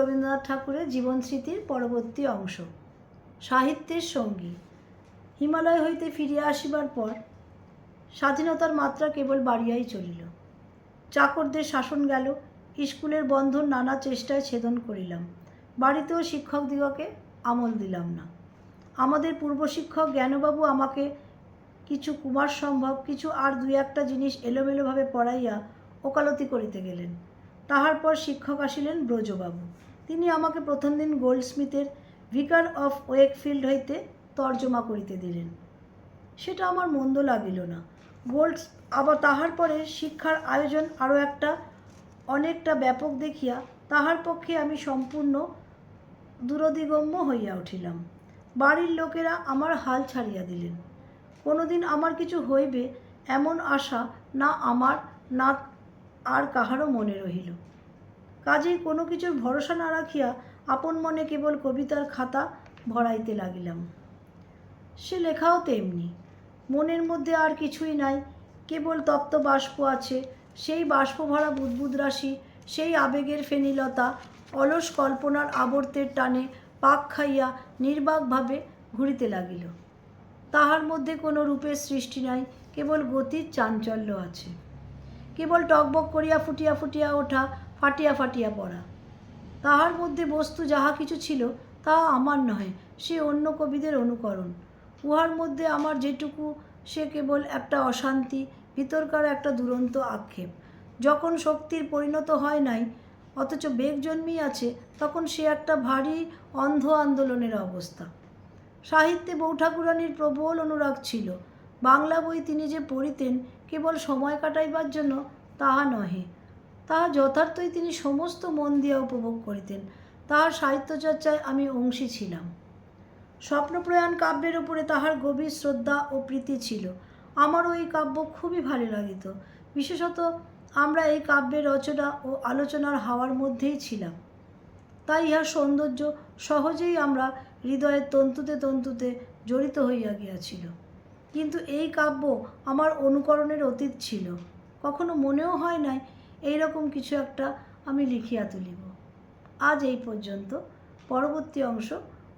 রবীন্দ্রনাথ ঠাকুরের জীবন স্মৃতির পরবর্তী অংশ। সাহিত্যের সঙ্গী। হিমালয় হইতে ফিরিয়া আসিবার পর স্বাধীনতার মাত্রা কেবল বাড়িয়াই চলিল। চাকরদের শাসন গেল, স্কুলের বন্ধন নানা চেষ্টায় ছেদন করিলাম। বাড়িতেও শিক্ষকদিগকে আমল দিলাম না। আমাদের পূর্ব শিক্ষক জ্ঞানবাবু আমাকে কিছু কুমার সম্ভব, কিছু আর দুই একটা জিনিস এলোমেলোভাবে পড়াইয়া ওকালতি করিতে গেলেন। তাহার পর শিক্ষক আসিলেন ব্রজবাবু। তিনি আমাকে প্রথম দিন গোল্ডস্মিথের ভিকার অফ ওয়েকফিল্ড হইতে তর্জমা করিতে দিলেন। সেটা আমার মন্দ লাগিল না। গোল্ড, আবার তাহার পরে শিক্ষার আয়োজন আরও একটা, অনেকটা ব্যাপক দেখিয়া তাহার পক্ষে আমি সম্পূর্ণ দূরদিগম্য হইয়া উঠিলাম। বাড়ির লোকেরা আমার হাল ছাড়িয়া দিলেন। কোনোদিন আমার কিছু হইবে এমন আশা না আমার, না আর কাহারও মনে রহিল। কাজেই কোনো কিছুর ভরসা না রাখিয়া আপন মনে কেবল কবিতার খাতা ভরাইতে লাগিলাম। সে লেখাও তেমনি, মনের মধ্যে আর কিছুই নাই, কেবল তপ্ত বাষ্প আছে, সেই বাষ্প ভরা বুদ্বুদ রাশি, সেই আবেগের ফেনিলতা, অলস কল্পনার আবর্তের টানে পাক খাইয়া নির্বাকভাবে ঘুরিতে লাগিল। তাহার মধ্যে কোনো রূপের সৃষ্টি নাই, কেবল গতির চাঞ্চল্য আছে। কেবল টকবক করিয়া ফুটিয়া ফুটিয়া ওঠা ফাটিয়া ফাটিয়া পড়া। তাহার মধ্যে বস্তু যাহা কিছু ছিল, তাহা আমার নহে, সে অন্য কবিদের অনুকরণ। উহার মধ্যে আমার যেটুকু, সে কেবল একটা অশান্তি, ভিতরকার একটা দুরন্ত আক্ষেপ। যখন শক্তির পরিণত হয় নাই, অথচ বেগ জন্মিয়াছে তখন সে একটা ভারী অন্ধ আন্দোলনের অবস্থা। সাহিত্যে বৌঠাকুরানির প্রবল অনুরাগ ছিল। বাংলা বই তিনি যে পড়িতেন, কেবল সময় কাটাইবার জন্য তাহা নহে। তাহা যথার্থই তিনি সমস্ত মন দিয়া উপভোগ করিতেন। তাহার সাহিত্যচর্চায় আমি অংশী ছিলাম। স্বপ্নপ্রয়াণ কাব্যের উপরে তাহার গভীর শ্রদ্ধা ও প্রীতি ছিল। আমারও এই কাব্য খুবই ভালো লাগিত। বিশেষত আমরা এই কাব্যের রচনা ও আলোচনার হাওয়ার মধ্যেই ছিলাম। তাই ইহার সৌন্দর্য সহজেই আমরা হৃদয়ের তন্তুতে তন্তুতে জড়িত হইয়া গিয়াছিল। কিন্তু এই কাব্য আমার অনুকরণের অতীত ছিল। কখনো মনেও হয় নাই এই রকম কিছু একটা আমি লিখিয়া তুলিব। আজ এই পর্যন্ত। পরবর্তী অংশ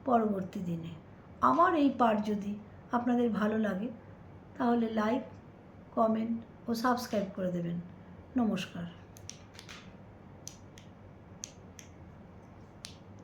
পরবর্তী দিনে। আমার এই পাঠ যদি আপনাদের ভালো লাগে, তাহলে লাইক, কমেন্ট ও সাবস্ক্রাইব করে দেবেন। নমস্কার।